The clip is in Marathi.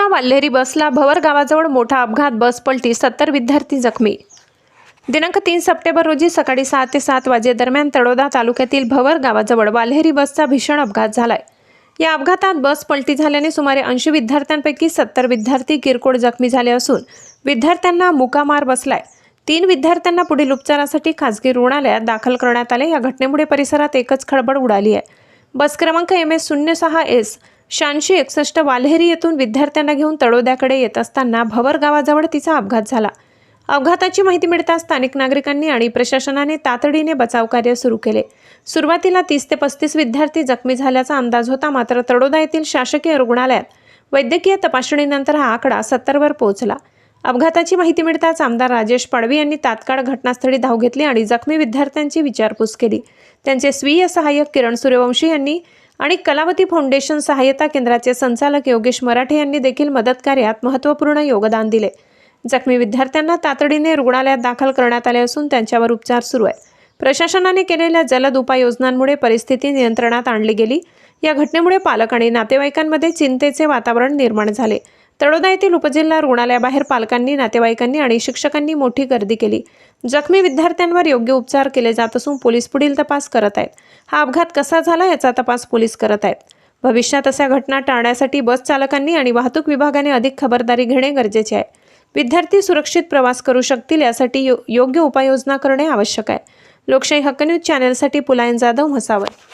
वाल्हेरी बसला भवर गावाजवळ मोठा अपघात बस पलटी सत्तर विद्यार्थी जखमी. दिनांक तीन सप्टेंबर रोजी सकाळी सहा ते सात वाजेदरम्यान तळोदा तालुक्यातील भवर गावाजवळ वाल्हेरी बसचा भीषण अपघात झालाय. या अपघातात बस पलटी झाल्याने सुमारे ऐंशी विद्यार्थ्यांपैकी सत्तर विद्यार्थी किरकोळ जखमी झाले असून विद्यार्थ्यांना मुकामार बसलाय. तीन विद्यार्थ्यांना पुढील उपचारासाठी खासगी रुग्णालयात दाखल करण्यात आले. या घटनेमुळे परिसरात एकच खळबळ उडाली आहे. बस क्रमांक एम एस शून्य सहा एस शहाऐंशी एकसष्ट वाल्हेरी येथून विद्यार्थ्यांना घेऊन तळोद्याकडे येत असताना भवर गावाजवळ तिचा अपघात झाला. अपघाताची माहिती मिळताच स्थानिक नागरिकांनी आणि प्रशासनाने तातडीने बचाव कार्य सुरू केले. सुरुवातीला तीस ते पस्तीस विद्यार्थी जखमी झाल्याचा अंदाज होता मात्र तळोदा येथील शासकीय रुग्णालयात वैद्यकीय तपासणीनंतर हा आकडा सत्तरवर पोहोचला. अपघाताची माहिती मिळताच आमदार राजेश पाडवी यांनी तात्काळ घटनास्थळी धाव घेतली आणि जखमी विद्यार्थ्यांची विचारपूस केली. त्यांचे स्वीय सहाय्यक किरण सूर्यवंशी यांनी आणि कलावती फाउंडेशन सहाय्यता केंद्राचे संचालक योगेश मराठे यांनी देखील मदत कार्यात महत्त्वपूर्ण योगदान दिले. जखमी विद्यार्थ्यांना तातडीने रुग्णालयात दाखल करण्यात आले असून त्यांच्यावर उपचार सुरू आहेत. प्रशासनाने केलेल्या जलद उपाययोजनांमुळे परिस्थिती नियंत्रणात आणली गेली. या घटनेमुळे पालक आणि नातेवाईकांमध्ये चिंतेचे वातावरण निर्माण झाले. तळोदा येथील उपजिल्हा रुग्णालयाबाहेर पालकांनी नातेवाईकांनी आणि शिक्षकांनी मोठी गर्दी केली. जखमी विद्यार्थ्यांवर योग्य उपचार केले जात असून पोलीस पुढील तपास करत आहेत. हा अपघात कसा झाला याचा तपास पोलीस करत आहेत. भविष्यात अशा घटना टाळण्यासाठी बस चालकांनी आणि वाहतूक विभागाने अधिक खबरदारी घेणे गरजेचे आहे. विद्यार्थी सुरक्षित प्रवास करू शकतील यासाठी यो योग्य उपाययोजना करणे आवश्यक आहे. लोकशाही हक्क न्यूज चॅनलसाठी पुलायन जाधव म्हसावत